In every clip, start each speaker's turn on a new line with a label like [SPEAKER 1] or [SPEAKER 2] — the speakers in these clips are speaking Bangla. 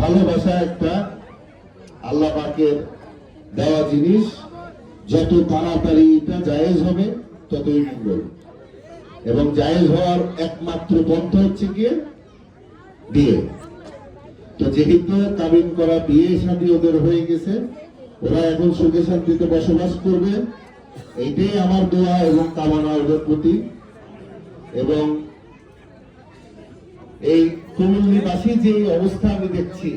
[SPEAKER 1] ভালোবাসা একটা আল্লাহ পাকের দেওয়া জিনিস, যত তাড়াতাড়ি এটা জায়েজ হবে, ততই মঙ্গল। এবং জায়েজ হওয়ার একমাত্র পন্থা হচ্ছে গিয়ে বিয়ে। তো যেহেতু কাবিন করা বিয়ে শাদী ওদের হয়ে গেছে, ওরা এখন সুখে শান্তিতে বসবাস করবে, এইটাই আমার দোয়া এবং কামনা ওদের প্রতি। এবং এই কুমিল্লিবাসী যে অবস্থা আমি দেখছি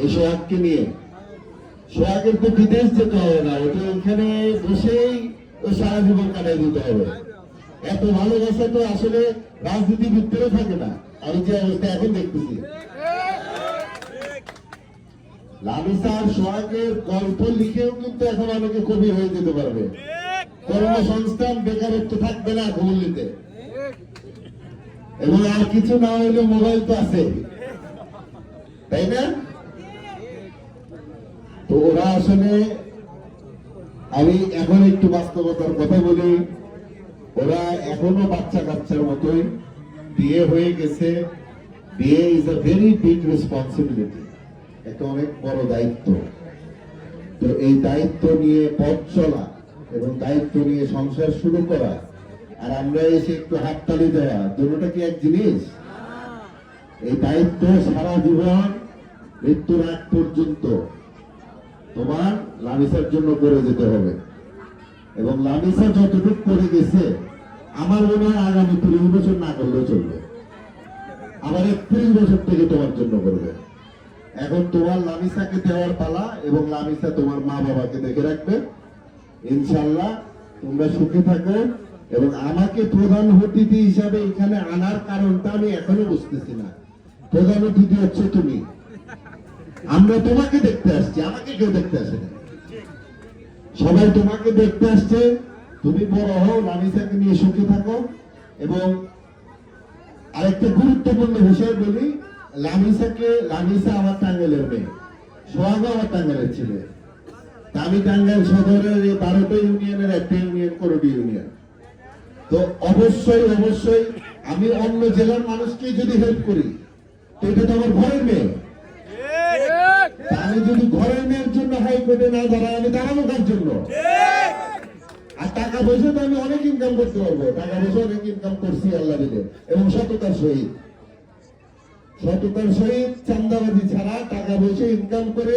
[SPEAKER 1] এই সোহাগকে নিয়ে। সোহাগের তো বিদেশ যেতে হবে না ওটা এখানে বসেই ও সারা জীবন কাটাই দিতে হবে। এত ভালোবাসা তো আসলে রাজনীতির ভিতরে থাকে না। আমি যে অবস্থা এখন দেখতেছি। লামিসার সোহাগের গল্প লিখেও কিন্তু এখন অনেকে কবি হয়ে যেতে পারবে। কর্মসংস্থান বেকারত্ব থাকবে না ঘুমলিতে এবং আর কিছু না হইলে মোবাইল তো আছে। তাই না? তো ওরা আসলে আমি এখন একটু বাস্তবতার কথা বলি। ওরা এখনও বাচ্চা কাচ্চার মতোই বিয়ে হয়ে গেছে। বিয়ে is a very big responsibility একটা অনেক বড় দায়িত্ব। তো এই দায়িত্ব নিয়ে পথ চলা এবং দায়িত্ব নিয়ে সংসার শুরু করা আর আমরা এসে একটু হাততালি দেওয়া দুটোটা কি এক জিনিস? এই দায়িত্ব সারা জীবন মৃত্যুর আগ পর্যন্ত তোমার লামিসার জন্য করে যেতে হবে। এবং লামিসা যতটুকু করে গেছে, আমার মনে হয় আগামী তিরিশ বছর না করলেও চলবে। আবার একত্রিশ বছর থেকে তোমার জন্য করবে। এখন তোমার লামিসাকে দেওয়ার পালা এবং লামিসা তোমার মা বাবাকে দেখে রাখবে। ইনশাল্লাহ তোমরা সুখে থাকো। এবং আমাকে প্রধান অতিথি হিসাবে এখানে আনার কারণটা আমি এখনও বুঝতেছি না। প্রধান অতিথি হচ্ছে তুমি। আমরা তোমাকে দেখতে আসছি, আমাকে কেউ দেখতে আসে না। সবাই তোমাকে দেখতে আসছে, তুমি বড় হও লামিসাকে নিয়ে সুখে থাকো। এবং আরেকটা গুরুত্বপূর্ণ বিষয় বলি, লামিসাকে, লামিসা আমার টাঙ্গাইলের মেয়ে সোহাগ আমার টাঙ্গাইলের ছেলে। আমি টাঙ্গাইল সদরের এই বারোটা ইউনিয়নের একটা ইউনিয়ন করোটি ইউনিয়ন। তো অবশ্যই অবশ্যই আমি অন্য জেলার মানুষকে যদি হেল্প করি, তো এটা তো আমার ঘরের মেয়ে। আমি যদি ঘরের মেয়ের জন্য হাইকোর্টে না দাঁড়াই, আমি দাঁড়াবো কার জন্য? আর টাকা পয়সা তো আমি অনেক ইনকাম করতে পারব। টাকা পয়সা অনেক ইনকাম করছি, আল্লাহ দিলে। এবং সততার সহিত। সততার সহিত চান্দাবাজি ছাড়া টাকা পয়সা ইনকাম করে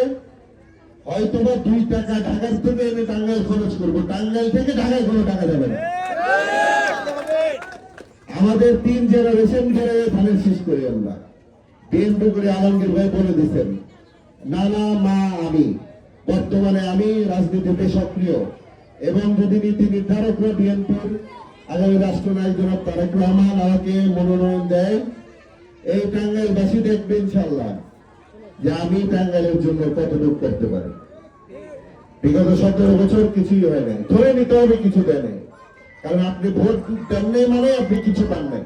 [SPEAKER 1] হয়তো বা দুই টাকা ঢাকার থেকে এনে টাঙ্গাইল খরচ করব। টাঙ্গাইল থেকে ঢাকায় কোনো টাকা যাবে না। আমাদের তিন জেনারেশন ধরে ধানের শেষ করি আমরা। বিএনপি করে আলমগীর ভাই বলে দিচ্ছেন নানা মা আমি। বর্তমানে আমি রাজনীতিতে সক্রিয়। এবং যদি নীতি নির্ধারকরা বিএনপির আগামী রাষ্ট্রনায়ক জনাব তারেক রহমান আমাকে মনোনয়ন দেয়, এই টাঙ্গাইল টাঙ্গাইলবাসী দেখবে ইনশাল্লাহ যে আমি টাঙ্গাইলের জন্য কতটুকু করতে পারি। বিগত সতেরো বছর কিছুই হয় নাই। ধরে নিতে হবে, কিছু দেয় কারণ আপনি ভোট দেন নাই মানে আপনি কিছু পান নাই